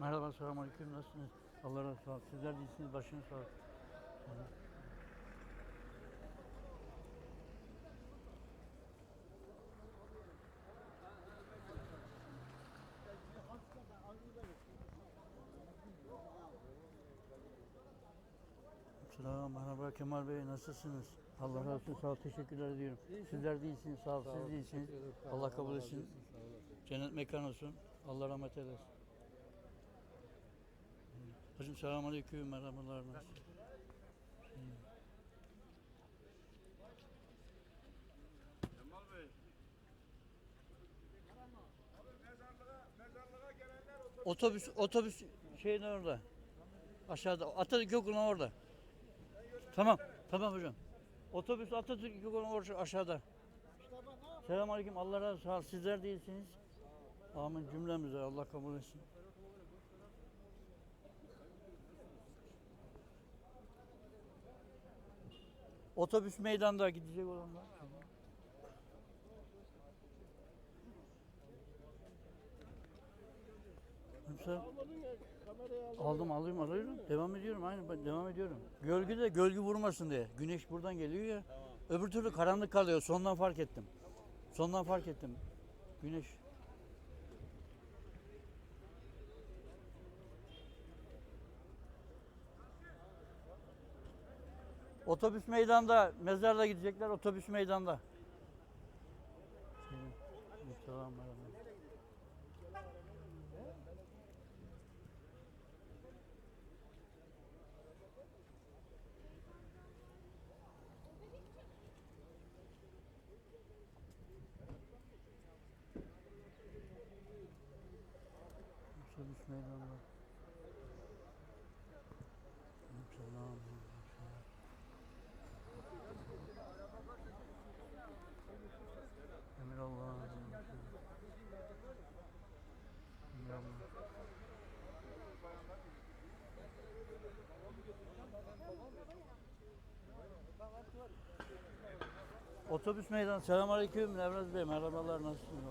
Merhaba, selamun aleyküm. Nasılsınız? Allah razı olsun. Sizler de iyisiniz. Başınız sağ olsun. Selam, merhaba Kemal Bey. Nasılsınız? Allah razı olsun. Sağ ol. Teşekkürler ediyorum. Sizler de iyisiniz. Sağ ol. Siz de iyisiniz. Allah kabul etsin. Cennet mekan olsun. Allah rahmet eylesin. Hacım selamun aleyküm. Merhabalar. Kemal Bey. Mezarlığa, mezarlığa gelenler otobüs Otobüs şeyin orada. Aşağıda. Atatürk Gökhan orada. Tamam. Tamam hocam. Otobüs Atatürk Gökhan orada aşağıda. Selamünaleyküm. Allah razı olsun. Sizler de iyisiniz. Amin cümlemize. Allah kabul etsin. Otobüs meydanda gidecek olanlar. Aldım alayım alıyorum. Devam ediyorum aynı devam ediyorum. Gölge de gölge vurmasın diye. Güneş buradan geliyor ya. Öbür türlü karanlık kalıyor. Sondan fark ettim. Sondan fark ettim. Güneş. Otobüs meydanda, mezarda gidecekler. Otobüs meydanda. Selam, merhaba. Otobüs meydanda. Selam. Emir Allah. Emir Allah. Otobüs meydan. Selamünaleyküm Nevraz Bey. Merhabalar. Nasılsınız?